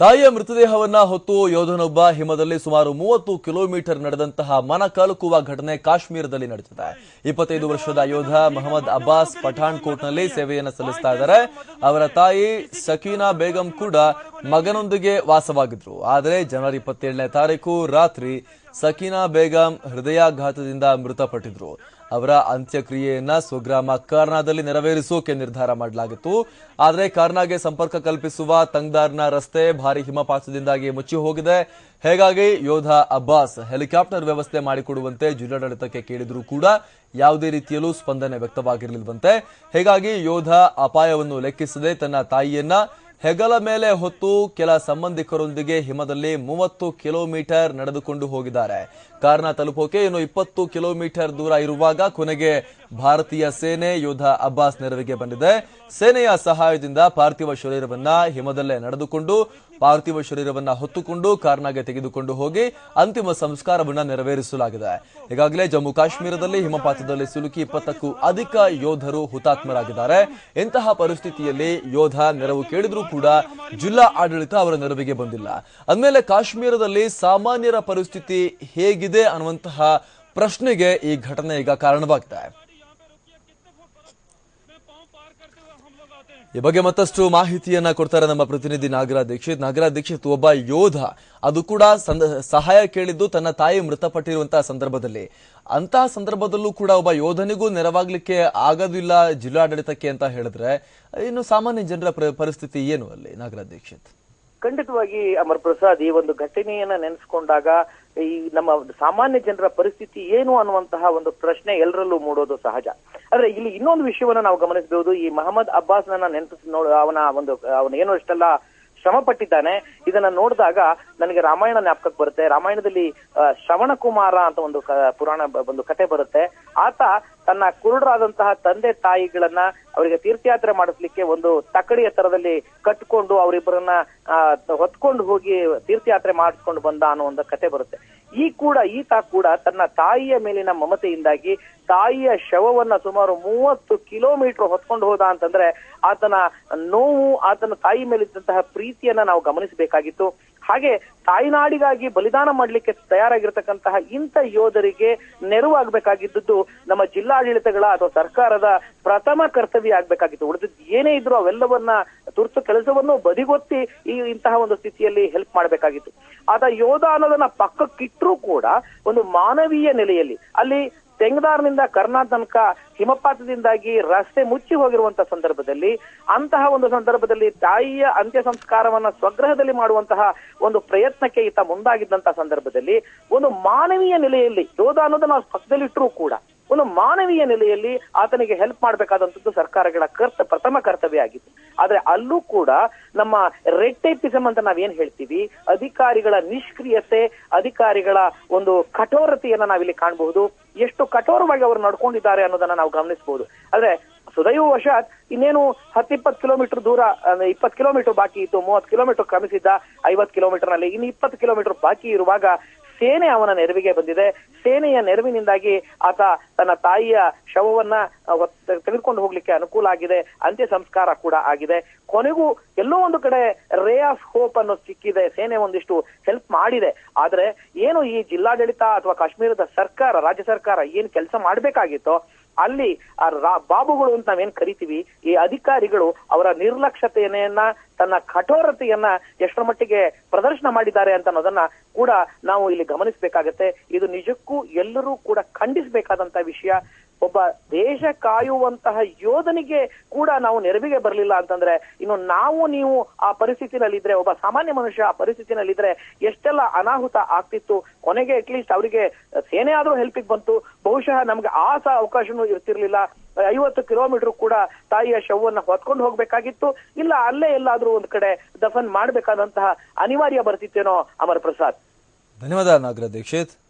ತಾಯಿಯ ಮೃತದೇಹವನ್ನ ಹೊತ್ತು ಯೋಧನೊಬ್ಬ ಹಿಮದಲ್ಲಿ ಸುಮಾರು ಮೂವತ್ತು ಕಿಲೋಮೀಟರ್ ನಡೆದಂತಹ ಮನ ಕಲುಕುವ ಘಟನೆ ಕಾಶ್ಮೀರದಲ್ಲಿ ನಡೆದಿದೆ. ಇಪ್ಪತ್ತೈದು ವರ್ಷದ ಯೋಧ ಮೊಹಮ್ಮದ್ ಅಬ್ಬಾಸ್ ಪಠಾಣ್ಕೋಟ್ನಲ್ಲಿ ಸೇವೆಯನ್ನು ಸಲ್ಲಿಸ್ತಾ ಇದ್ದಾರೆ. ಅವರ ತಾಯಿ ಸಕೀನಾ ಬೇಗಂ ಕೂಡ ಮಗನೊಂದಿಗೆ ವಾಸವಾಗಿದ್ರು. ಆದರೆ ಜನವರಿ ಇಪ್ಪತ್ತೇಳನೇ ತಾರೀಕು ರಾತ್ರಿ ಸಕೀನಾ ಬೇಗಂ ಹೃದಯಾಘಾತದಿಂದ ಮೃತಪಟ್ಟಿದ್ರು. ಅವರ ಅಂತ್ಯಕ್ರಿಯೆಯನ್ನ ಸ್ವಗ್ರಾಮ ಕಾರ್ನಾದಲ್ಲಿ ನೆರವೇರಿಸೋಕೆ ನಿರ್ಧಾರ ಮಾಡಲಾಗಿತ್ತು. ಆದರೆ ಕಾರ್ನಾಗೆ ಸಂಪರ್ಕ ಕಲ್ಪಿಸುವ ತಂಗ್ದಾರ್ನ ರಸ್ತೆ ಭಾರಿ ಹಿಮಪಾತದಿಂದಾಗಿ ಮುಚ್ಚಿ ಹೋಗಿದೆ. ಹೇಗಾಗಿ ಯೋಧ ಅಬ್ಬಾಸ್ ಹೆಲಿಕಾಪ್ಟರ್ ವ್ಯವಸ್ಥೆ ಮಾಡಿಕೊಡುವಂತೆ ಜಿಲ್ಲಾಡಳಿತಕ್ಕೆ ಕೇಳಿದರೂ ಕೂಡ ಯಾವುದೇ ರೀತಿಯಲ್ಲೂ ಸ್ಪಂದನೆ ವ್ಯಕ್ತವಾಗಿರಲಿಲ್ಲವಂತೆ ಹೇಗಾಗಿ ಯೋಧ ಅಪಾಯವನ್ನು ಲೆಕ್ಕಿಸದೆ ತನ್ನ ತಾಯಿಯನ್ನ ಹೆಗಲ ಮೇಲೆ ಹೊತ್ತು ಕೆಲ ಸಂಬಂಧಿಕರೊಂದಿಗೆ ಹಿಮದಲ್ಲಿ ಮೂವತ್ತು ಕಿಲೋಮೀಟರ್ ನಡೆದುಕೊಂಡು ಹೋಗಿದ್ದಾರೆ. ಕಾರಣ ತಲುಪೋಕೆ ಇನ್ನು ಇಪ್ಪತ್ತು ಕಿಲೋಮೀಟರ್ ದೂರ ಇರುವಾಗ ಕೊನೆಗೆ ಭಾರತೀಯ ಸೇನೆ ಯೋಧ ಅಬ್ಬಾಸ್ ನೆರವಿಗೆ ಬಂದಿದೆ. ಸೇನೆಯ ಸಹಾಯದಿಂದ ಪಾರ್ಥಿವ ಶರೀರವನ್ನ ಹಿಮದಲ್ಲೇ ನಡೆದುಕೊಂಡು, ಪಾರ್ಥಿವ ಶರೀರವನ್ನ ಹೊತ್ತುಕೊಂಡು ಕಾರ್ನಾಗೆ ತೆಗೆದುಕೊಂಡು ಹೋಗಿ ಅಂತಿಮ ಸಂಸ್ಕಾರವನ್ನ ನೆರವೇರಿಸಲಾಗಿದೆ. ಈಗಾಗಲೇ ಜಮ್ಮು ಕಾಶ್ಮೀರದಲ್ಲಿ ಹಿಮಪಾತದಲ್ಲಿ ಸಿಲುಕಿ ಇಪ್ಪತ್ತಕ್ಕೂ ಅಧಿಕ ಯೋಧರು ಹುತಾತ್ಮರಾಗಿದ್ದಾರೆ. ಇಂತಹ ಪರಿಸ್ಥಿತಿಯಲ್ಲಿ ಯೋಧ ನೆರವು ಕೇಳಿದ್ರೂ ಕೂಡ ಜಿಲ್ಲಾ ಆಡಳಿತ ಅವರ ನೆರವಿಗೆ ಬಂದಿಲ್ಲ. ಅಂದಮೇಲೆ ಕಾಶ್ಮೀರದಲ್ಲಿ ಸಾಮಾನ್ಯರ ಪರಿಸ್ಥಿತಿ ಹೇಗಿದೆ ಅನ್ನುವಂತಹ ಪ್ರಶ್ನೆಗೆ ಈ ಘಟನೆ ಈಗ ಕಾರಣವಾಗ್ತಾ ಇದೆ ಈ ಬಗ್ಗೆ ಮತ್ತಷ್ಟು ಮಾಹಿತಿಯನ್ನ ಕೊಡ್ತಾರೆ ನಮ್ಮ ಪ್ರತಿನಿಧಿ ನಾಗರಾಜ್ ದೀಕ್ಷಿತ್. ನಾಗರಾಜ್ ದೀಕ್ಷಿತ್, ಒಬ್ಬ ಯೋಧ. ಅದು ಕೂಡ ಸಹಾಯ ಕೇಳಿದ್ದು ತನ್ನ ತಾಯಿ ಮೃತಪಟ್ಟಿರುವಂತಹ ಸಂದರ್ಭದಲ್ಲಿ. ಅಂತಹ ಸಂದರ್ಭದಲ್ಲೂ ಕೂಡ ಒಬ್ಬ ಯೋಧನಿಗೂ ನೆರವಾಗ್ಲಿಕ್ಕೆ ಆಗೋದಿಲ್ಲ ಜಿಲ್ಲಾಡಳಿತಕ್ಕೆ ಅಂತ ಹೇಳಿದ್ರೆ, ಇನ್ನು ಸಾಮಾನ್ಯ ಜನರ ಪ್ರ- ಪರಿಸ್ಥಿತಿ ಏನು ಅಲ್ಲಿ ನಾಗರಾಜ್ ದೀಕ್ಷಿತ್? ಖಂಡಿತವಾಗಿ ಅಮರ್ ಪ್ರಸಾದ್ ಈ ಒಂದು ಘಟನೆಯನ್ನ ನೆನೆಸ್ಕೊಂಡಾಗ ಈ ನಮ್ಮ ಸಾಮಾನ್ಯ ಜನರ ಪರಿಸ್ಥಿತಿ ಏನು ಅನ್ನುವಂತಹ ಒಂದು ಪ್ರಶ್ನೆ ಎಲ್ಲರಲ್ಲೂ ಮೂಡೋದು ಸಹಜ. ಆದ್ರೆ ಇಲ್ಲಿ ಇನ್ನೊಂದು ವಿಷಯವನ್ನ ನಾವು ಗಮನಿಸಬಹುದು. ಈ ಮಹಮ್ಮದ್ ಅಬ್ಬಾಸ್ ನನ್ನ ನೆನಪಿಸಿ ನೋಡ, ಅವನ ಒಂದು, ಅವನ ಏನು ಅಷ್ಟೆಲ್ಲ ಶ್ರಮ ಪಟ್ಟಿದ್ದಾನೆ ಇದನ್ನ ನೋಡಿದಾಗ ನನಗೆ ರಾಮಾಯಣ ಜ್ಞಾಪಕಕ್ಕೆ ಬರುತ್ತೆ. ರಾಮಾಯಣದಲ್ಲಿ ಶ್ರವಣ ಕುಮಾರ ಅಂತ ಒಂದು ಪುರಾಣ ಒಂದು ಕತೆ ಬರುತ್ತೆ. ಆತ ತನ್ನ ಕುರುಡರಾದಂತಹ ತಂದೆ ತಾಯಿಗಳನ್ನ ಅವರಿಗೆ ತೀರ್ಥಯಾತ್ರೆ ಮಾಡಿಸ್ಲಿಕ್ಕೆ ಒಂದು ತಕಡಿಯ ತರದಲ್ಲಿ ಕಟ್ಕೊಂಡು ಅವರಿಬ್ಬರನ್ನ ಹೊತ್ಕೊಂಡು ಹೋಗಿ ತೀರ್ಥಯಾತ್ರೆ ಮಾಡಿಸ್ಕೊಂಡು ಬಂದ ಅನ್ನೋ ಒಂದು ಕತೆ ಬರುತ್ತೆ. ಈ ಕೂಡ, ಈತ ಕೂಡ ತನ್ನ ತಾಯಿಯ ಮೇಲಿನ ಮಮತೆಯಿಂದಾಗಿ ತಾಯಿಯ ಶವವನ್ನ ಸುಮಾರು ಮೂವತ್ತು ಕಿಲೋಮೀಟರ್ ಹೊತ್ಕೊಂಡು ಹೋದ ಅಂತಂದ್ರೆ ಆತನ ನೋವು, ಆತನ ತಾಯಿ ಮೇಲಿದ್ದಂತಹ ಪ್ರೀತಿಯನ್ನ ನಾವು ಗಮನಿಸಬೇಕಾಗಿತ್ತು. ಹಾಗೆ ತಾಯ್ನಾಡಿಗಾಗಿ ಬಲಿದಾನ ಮಾಡಲಿಕ್ಕೆ ತಯಾರಾಗಿರ್ತಕ್ಕಂತಹ ಇಂಥ ಯೋಧರಿಗೆ ನೆರವಾಗಬೇಕಾಗಿದ್ದು ನಮ್ಮ ಜಿಲ್ಲಾಡಳಿತಗಳ ಅಥವಾ ಸರ್ಕಾರದ ಪ್ರಥಮ ಕರ್ತವ್ಯ ಆಗ್ಬೇಕಾಗಿತ್ತು. ಉಳಿದಿದ್ದು ಏನೇ ಇದ್ರು ಅವೆಲ್ಲವನ್ನ ತುರ್ತು ಕೆಲಸವನ್ನು ಬದಿಗೊತ್ತಿ ಈ ಇಂತಹ ಒಂದು ಸ್ಥಿತಿಯಲ್ಲಿ ಹೆಲ್ಪ್ ಮಾಡಬೇಕಾಗಿತ್ತು. ಆದ ಯೋಧ ಅನ್ನೋದನ್ನ ಪಕ್ಕಕ್ಕಿಟ್ಟರೂ ಕೂಡ ಒಂದು ಮಾನವೀಯ ನೆಲೆಯಲ್ಲಿ ಅಲ್ಲಿ ತೆಂಗದಾರ್ನಿಂದ ಕರ್ನಾ ತನಕ ಹಿಮಪಾತದಿಂದಾಗಿ ರಸ್ತೆ ಮುಚ್ಚಿ ಹೋಗಿರುವಂತಹ ಸಂದರ್ಭದಲ್ಲಿ, ಅಂತಹ ಒಂದು ಸಂದರ್ಭದಲ್ಲಿ ತಾಯಿಯ ಅಂತ್ಯ ಸಂಸ್ಕಾರವನ್ನ ಸ್ವಗ್ರಹದಲ್ಲಿ ಮಾಡುವಂತಹ ಒಂದು ಪ್ರಯತ್ನಕ್ಕೆ ಈತ ಮುಂದಾಗಿದ್ದಂತಹ ಸಂದರ್ಭದಲ್ಲಿ, ಒಂದು ಮಾನವೀಯ ನೆಲೆಯಲ್ಲಿ ಯೋಧ ಅನ್ನೋದನ್ನ ನಾವು ಪಕ್ಕದಲ್ಲಿಟ್ಟರೂ ಕೂಡ ಒಂದು ಮಾನವೀಯ ನೆಲೆಯಲ್ಲಿ ಆತನಿಗೆ ಹೆಲ್ಪ್ ಮಾಡಬೇಕಾದಂಥದ್ದು ಸರ್ಕಾರಗಳ ಕರ್ತ, ಪ್ರಥಮ ಕರ್ತವ್ಯ ಆಗಿತ್ತು ಆದ್ರೆ ಅಲ್ಲೂ ಕೂಡ ನಮ್ಮ ರೆಡ್ ಟೈಪಿಸಮ್ ಅಂತ ನಾವೇನ್ ಹೇಳ್ತೀವಿ? ಅಧಿಕಾರಿಗಳ ನಿಷ್ಕ್ರಿಯತೆ, ಅಧಿಕಾರಿಗಳ ಒಂದು ಕಠೋರತೆಯನ್ನ ನಾವಿಲ್ಲಿ ಕಾಣಬಹುದು. ಎಷ್ಟು ಕಠೋರವಾಗಿ ಅವರು ನಡ್ಕೊಂಡಿದ್ದಾರೆ ಅನ್ನೋದನ್ನ ನಾವು ಗಮನಿಸಬಹುದು ಆದ್ರೆ ಸುದೈವವಶಾತ್ ಇನ್ನೇನು ಹತ್ತಿಪ್ಪತ್ತು ಕಿಲೋಮೀಟರ್ ದೂರ ಇಪ್ಪತ್ತು ಕಿಲೋಮೀಟರ್ ಬಾಕಿ ಇತ್ತು, ಮೂವತ್ತು ಕಿಲೋಮೀಟರ್ ಕ್ರಮಿಸಿದ್ದ, ಐವತ್ತು ಕಿಲೋಮೀಟರ್ನಲ್ಲಿ ಇನ್ನು ಇಪ್ಪತ್ತು ಕಿಲೋಮೀಟರ್ ಬಾಕಿ ಇರುವಾಗ ಸೇನೆ ಅವನ ನೆರವಿಗೆ ಬಂದಿದೆ. ಸೇನೆಯ ನೆರವಿನಿಂದಾಗಿ ಆತ ತನ್ನ ತಾಯಿಯ ಶವವನ್ನ ತೆಗೆದುಕೊಂಡು ಹೋಗ್ಲಿಕ್ಕೆ ಅನುಕೂಲ ಆಗಿದೆ. ಅಂತ್ಯ ಸಂಸ್ಕಾರ ಕೂಡ ಆಗಿದೆ. ಕೊನೆಗೂ ಎಲ್ಲೋ ಒಂದು ಕಡೆ ರೇ ಆಫ್ ಹೋಪ್ ಅನ್ನು ಸಿಕ್ಕಿದೆ. ಸೇನೆ ಒಂದಿಷ್ಟು ಹೆಲ್ಪ್ ಮಾಡಿದೆ. ಆದ್ರೆ ಏನು ಈ ಜಿಲ್ಲಾಡಳಿತ ಅಥವಾ ಕಾಶ್ಮೀರದ ಸರ್ಕಾರ, ರಾಜ್ಯ ಸರ್ಕಾರ ಏನ್ ಕೆಲಸ ಮಾಡ್ಬೇಕಾಗಿತ್ತೋ ಅಲ್ಲಿ ಆ ಬಾಬುಗಳು ಅಂತ ನಾವೇನ್ ಕರಿತೀವಿ, ಈ ಅಧಿಕಾರಿಗಳು ಅವರ ನಿರ್ಲಕ್ಷ್ಯತೆಯನ್ನ, ತನ್ನ ಕಠೋರತೆಯನ್ನ ಎಷ್ಟರ ಮಟ್ಟಿಗೆ ಪ್ರದರ್ಶನ ಮಾಡಿದ್ದಾರೆ ಅಂತ ಅನ್ನೋದನ್ನ ಕೂಡ ನಾವು ಇಲ್ಲಿ ಗಮನಿಸಬೇಕಾಗತ್ತೆ. ಇದು ನಿಜಕ್ಕೂ ಎಲ್ಲರೂ ಕೂಡ ಖಂಡಿಸಬೇಕಾದಂತ ವಿಷಯ. ಒಬ್ಬ ದೇಶ ಕಾಯುವಂತಹ ಯೋಧನಿಗೆ ಕೂಡ ನಾವು ನೆರವಿಗೆ ಬರಲಿಲ್ಲ ಅಂತಂದ್ರೆ, ಇನ್ನು ನಾವು ನೀವು ಆ ಪರಿಸ್ಥಿತಿನಲ್ಲಿದ್ರೆ, ಒಬ್ಬ ಸಾಮಾನ್ಯ ಮನುಷ್ಯ ಆ ಪರಿಸ್ಥಿತಿನಲ್ಲಿದ್ರೆ ಎಷ್ಟೆಲ್ಲ ಅನಾಹುತ ಆಗ್ತಿತ್ತು, ಕೊನೆಗೆ ಅಟ್ಲೀಸ್ಟ್ ಅವರಿಗೆ ಸೇನೆ ಆದ್ರೂ ಹೆಲ್ಪಿಗೆ ಬಂತು, ಬಹುಶಃ ನಮ್ಗೆ ಆ ಸಹ ಅವಕಾಶನೂ ಇರ್ತಿರ್ಲಿಲ್ಲ. ಐವತ್ತು ಕಿಲೋಮೀಟರ್ ಕೂಡ ತಾಯಿಯ ಶವವನ್ನ ಹೊತ್ಕೊಂಡು ಹೋಗ್ಬೇಕಾಗಿತ್ತು, ಇಲ್ಲ ಅಲ್ಲೇ ಎಲ್ಲಾದ್ರೂ ಒಂದ್ ಕಡೆ ದಫನ್ ಮಾಡ್ಬೇಕಾದಂತಹ ಅನಿವಾರ್ಯ ಬರ್ತಿತ್ತೇನೋ ಅಮರ್ ಪ್ರಸಾದ್. ಧನ್ಯವಾದ ನಾಗರ ದೀಕ್ಷಿತ್.